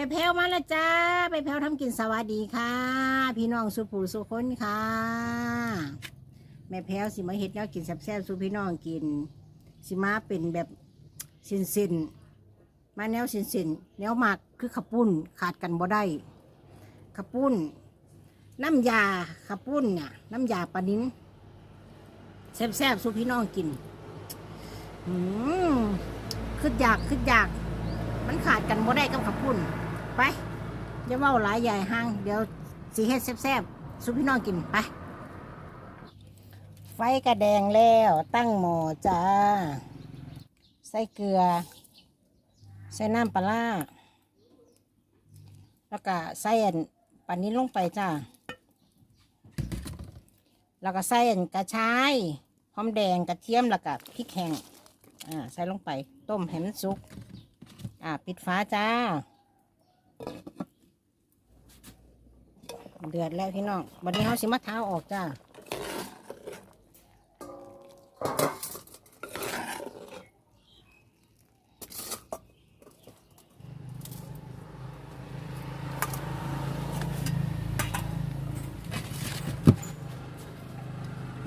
ม่แพ้วมาล้วจ้าแม่แพ้วทำกินสวัสดีค่ะ พี่น้องสุผูสุคนค่ะ แม่แพ้วสิมาเฮ็ดแนวกินแซ่บๆสู่พี่น้องกิน สิมาเป็นแบบสินสินมาแนวสินสินแนวหมักคือขับปุ้นขาดกันบ่ได้ขับปุ้น น้ำยาขับปุ้นเนี่ยน้ำยาปลานิ้นแซ่บๆสู่พี่น้องกินอืมขึ้นอยากขึ้นอยากมันขาดกันบ่ได้กับขับปุ่น ไปอย่าเว่าหลายใหญ่ห้าง เดี๋ยวสีเฮ็ดแซ่บๆสุพี่น้องกินไป ไฟกระแดงแล้วตั้งหม้อจ้า ใส่เกลือ ใส่น้ำปลาแล้วก็ใส่อันปานี้ลงไปจ้า แล้วก็ใส่อันกระชายหอมแดงกระเทียมแล้วก็พริกแห้งอ่าใส่ลงไป ต้มให้มันสุก อ่า ปิดฟ้าจ้า เดือดแล้วพี่น้องวันนี้เขาสิมาเท้าออกจ้า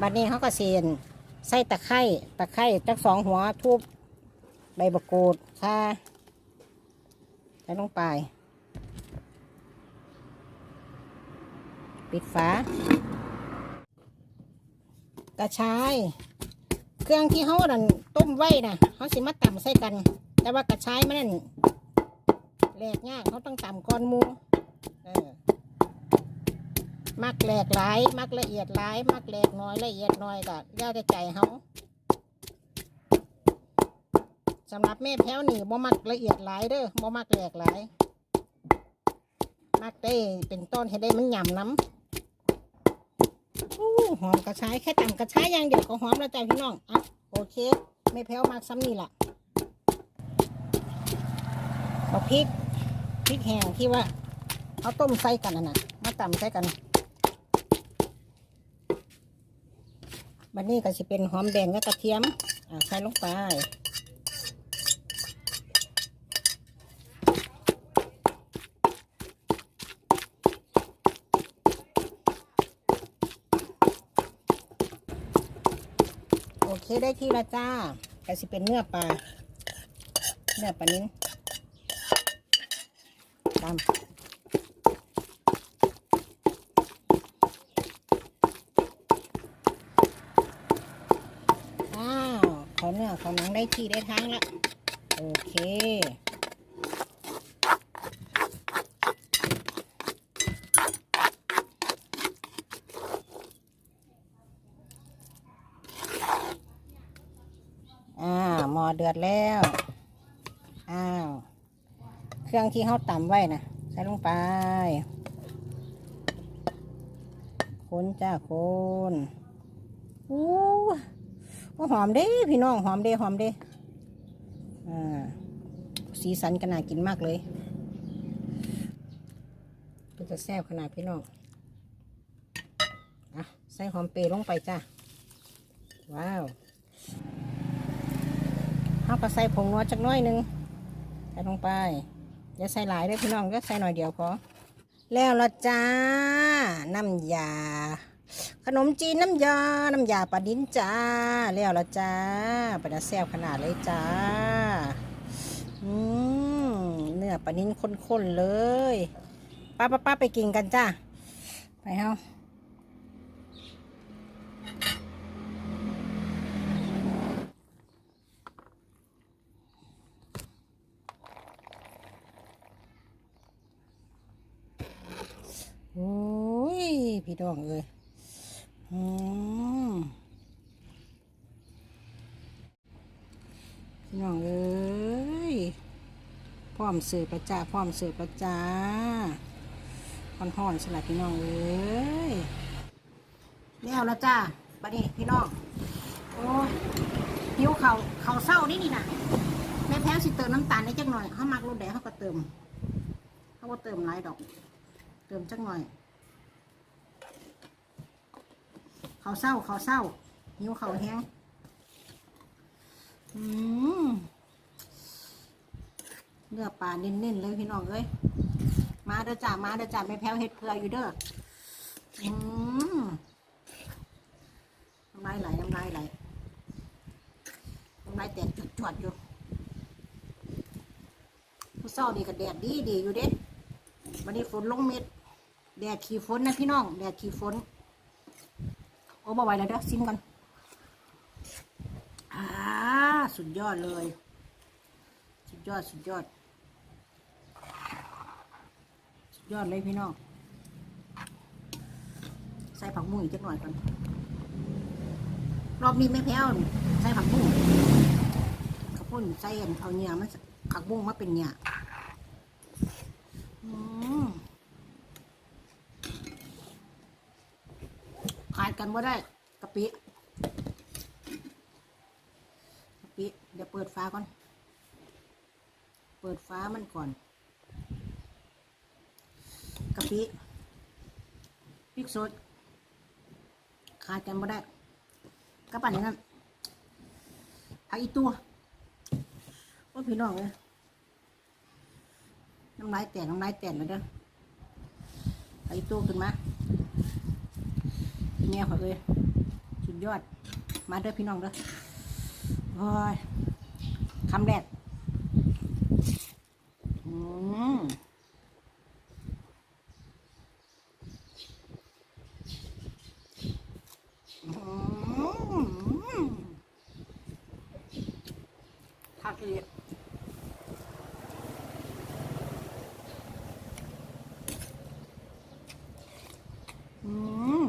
บัดนี้เขาก็เสียนใส่ตะไคร้ตะไคร้จักสองหัวทุบใบบักกูดค่ะใส่ลงไป ปิดฝากระชาย เครื่องที่เขาดันต้มไว้นะเขาสิมาตำใส่กัน แต่ว่ากระชายมันนั่นแหลกยากเขาต้องตำก้อนมูเออมักแหลกหลาย มักละเอียดหลาย มักแหลกน้อยละเอียดน้อยก็ย่าได้ใจเขาสำหรับแม่แพ้วนี่บ่มักละเอียดหลายเด้อบ่มักแหลกหลาย มักได้เป็นต้นให้ได้มันหย่ำน้ำ หอมกระชายแค่ตำกระชายอย่างเดียวก็หอมแล้วจ้ะพี่น้องอะโอเค ไม่แพ้วมากซ้ำนี่ล่ะเอาพริกพริกแห้งที่ว่าเอาต้มใส่กันนะนะมาตำใส่กันบันนี้ก็จะเป็นหอมแดงและกระเทียมใส่ลงไป โอได้ที่ละจ้าก็สิเป็นเนื้อปลา เนื้อปลานิ้นตามอ้าวเขาเนื้อเขาหนังได้ที่ได้ทั้งละโอเค อ่าหมอ เดือดแล้ว อ้าว เครื่องที่เขาตำไว้นะใส่ลงไปคนจ้าคนอู้ว่าหอมเด้พี่น้องหอมเด้หอมเด้อ่าสีสันก็น่ากินมากเลยเป็นจะแซ่บขนาดพี่น้องอะใส่หอมเปรย์ลงไปจ้าว้าว เขาก็ใส่ผงนัวจักน้อยหนึงใส่ลงไปอย่าใส่หลายเด้อพี่น้องก็ใส่หน่อยเดียวพอแล้วละจ้า น้ำยา ขนมจีนน้ำยา น้ำยาปลาดินจ้า แล้วละจ้าเป็นแซ่บขนาดเลยจ้าอืมเนื้อปลาดินข้นๆเลยป้าป้าป้าไปกินกันจ้า ไปเฮาโอ้ย พี่ดองเอ้ยอืมพี่น้องเอ้ยพร้อมเสิร์ฟประจ้าพร้อมเสิร์ฟประจ้าห่อนๆสลัดพี่น้องเอ้ยแล้วล้วจ้าบัดนี้พี่น้องโอ้ยหิวเขาเขาเศร้านี่นี่นะแม่แพ้สิเติมน้ำตาลได้จักหน่อยเขามักรสแดงเขาก็เติมเขาก็เติมหลายดอก เติมจักหน่อย เขาวเศร้าเขาวเศร้าหิวเขาวแห้งอืมเนื้อปลาเน้นๆเลยพี่น้องเอ้ยมาเด้อจ้ามาเด้อจ้าแม่แพ้วเฮ็ดเพื่ออยู่เด้ออืมน้ำลายไหลน้ำลายไหลน้ำลายแตกจุดจวดๆอยู่ผู้เศร้านี่ก็แดดดีดีอยู่เด้วันนี้ฝนลงเม็ดแดดขี่ฝนนะพี่น้องแดดขี่ฝน บ่ไหวแล้วเด้อซิมกันอ่าสุดยอดเลย สุดยอดสุดยอด สุดยอดเลยพี่น้องใส่ผักบุ้งอีกจักหน่อยก่อนรอบนี้ไม่แพ้วใส่ผักบุ้งข้าวปุ้นใส่อันเอาเนื้อมันผักบุ้งมาเป็นเนื้ออืม ขาดกันว่ได้กะปิกะปิเดี๋ยวเปิดฟ้าก่อน เปิดฟ้ามันก่อนกะปิพริกสดขาดกันบ่ได้กระปั่นอย่างนั้นผักอีตัวว่าพี่น้องเลยน้ำลายแตกน้ำลายแตกเลยเด้อผักอีตัวขึ้นมา แม่ขอเลยสุดยอด มาเด้อพี่น้องเด้อโอ้ยคำแรกอืมอืมทักเลยอืม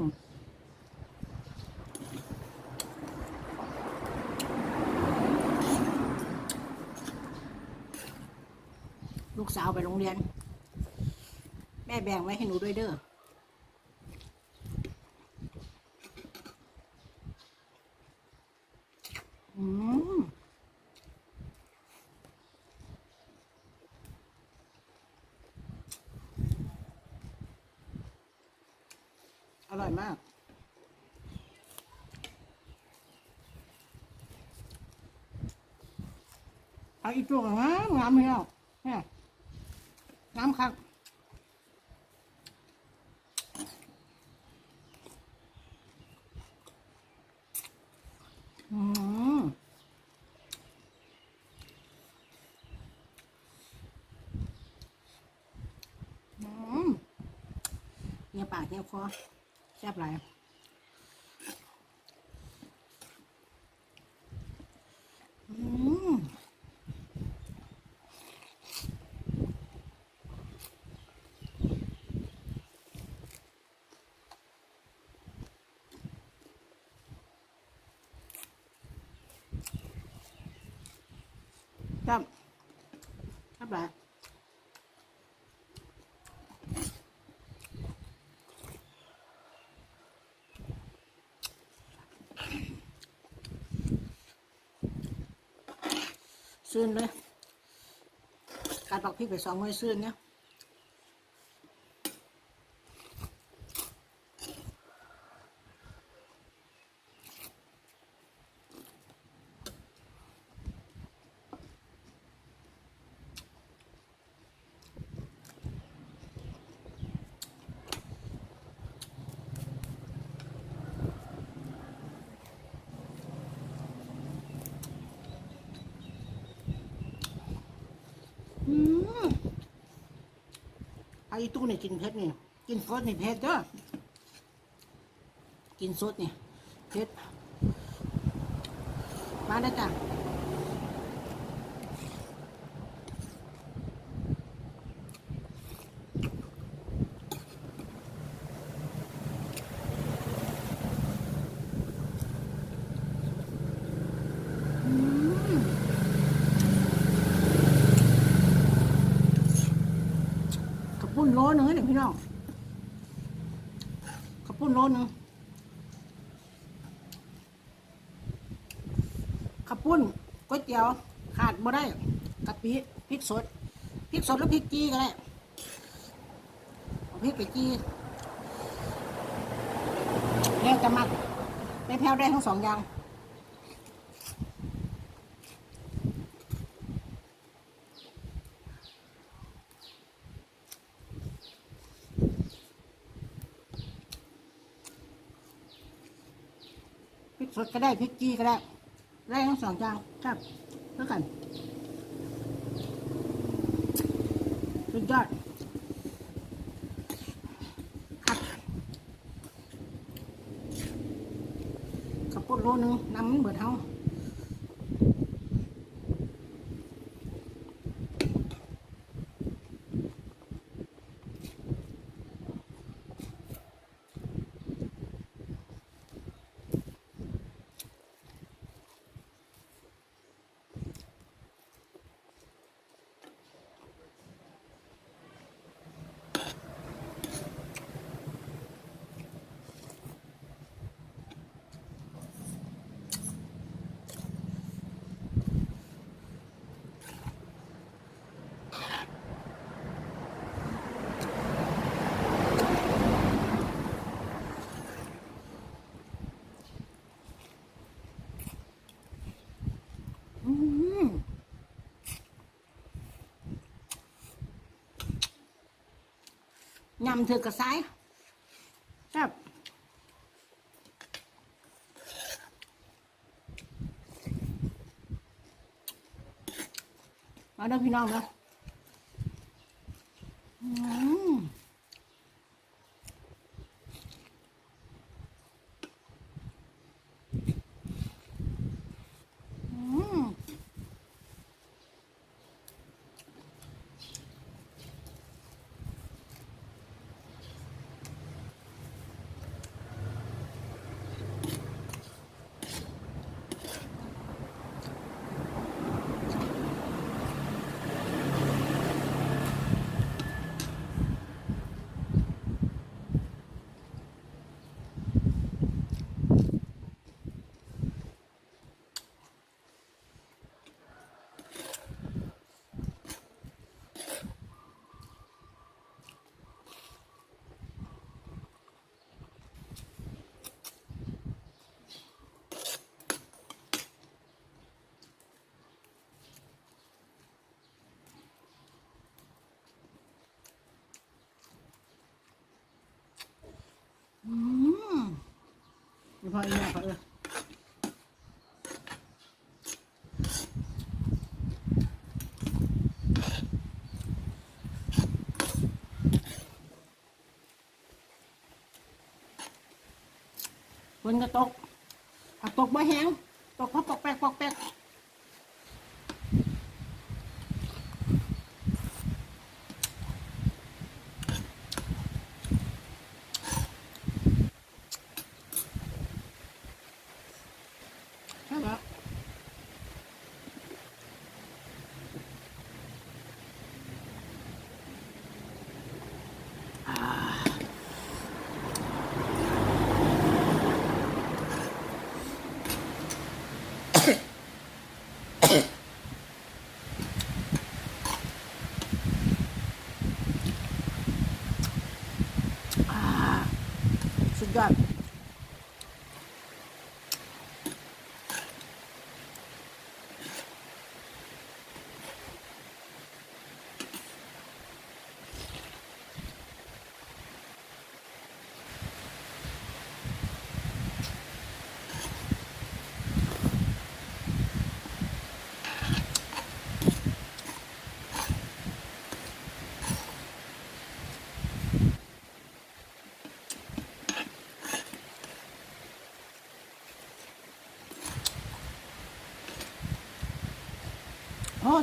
ลูกสาวไปโรงเรียน แม่แบ่งไว้ให้หนูด้วยเด้ออืมอร่อยมาก เอาอีกตัวงามงามเลยอะเนี่ยามครับอืมอืมเงียปากเงียคอแซ่บหลายอืมแซ่บแซ่บหลาย ซื่นเลยการปักพริกไปสองมือซื่นเนี่ย อืมไอ้ตู้นี่กินเผ็ดนี่ กินสดนี่เผ็ดเด้อกินสดนี่เผ็ดมาได้จ้ะอืม ขับปุ้นโลนึงให้หนึ่ง พี่น้องขับปุ้นโลนึงขับปุ้นก๋วยเตี๋ยวขาดบ่ได้กะปิพริกสดพริกสดแล้วพริกจีก็ได้พริกไปจีแล้วจะมักได้แพ้วได้ทั้งสองอย่าง สดก็ได้พริกจี้ก็ได้ได้ทั้งสองจานครับเพื่อกันสุดยอดครับขับปุ้นโลนึงน้ำมันเบิดเฮา อืม ยำถือกระไซครับมาเด้อพี่น้องนะอืมอืม อืมนี่ พออีกแล้วพอเออฝนก็ตกถ้าตกบ่แห้งตกเพราะปอกแปกปอกแปก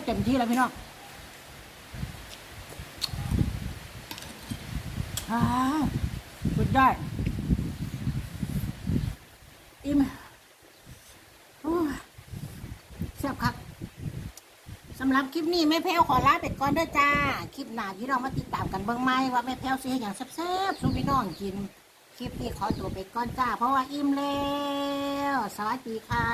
เต็มที่แล้วพี่น้องอาสุดยอดอิ่มโอ้ยแซ่บครับสำหรับคลิปนี้แม่แพ้วขอลาไปก่อนเด้อจ้า คลิปหน้าพี่น้องมาติดตามกันเบิ่งไหมว่าแม่แพ้วซื้ออย่างแซ่บๆสู่พี่น้องกิน คลิปนี้ขอตัวไปก่อนจ้า เพราะว่าอิ่มแล้ว สวัสดีค่ะ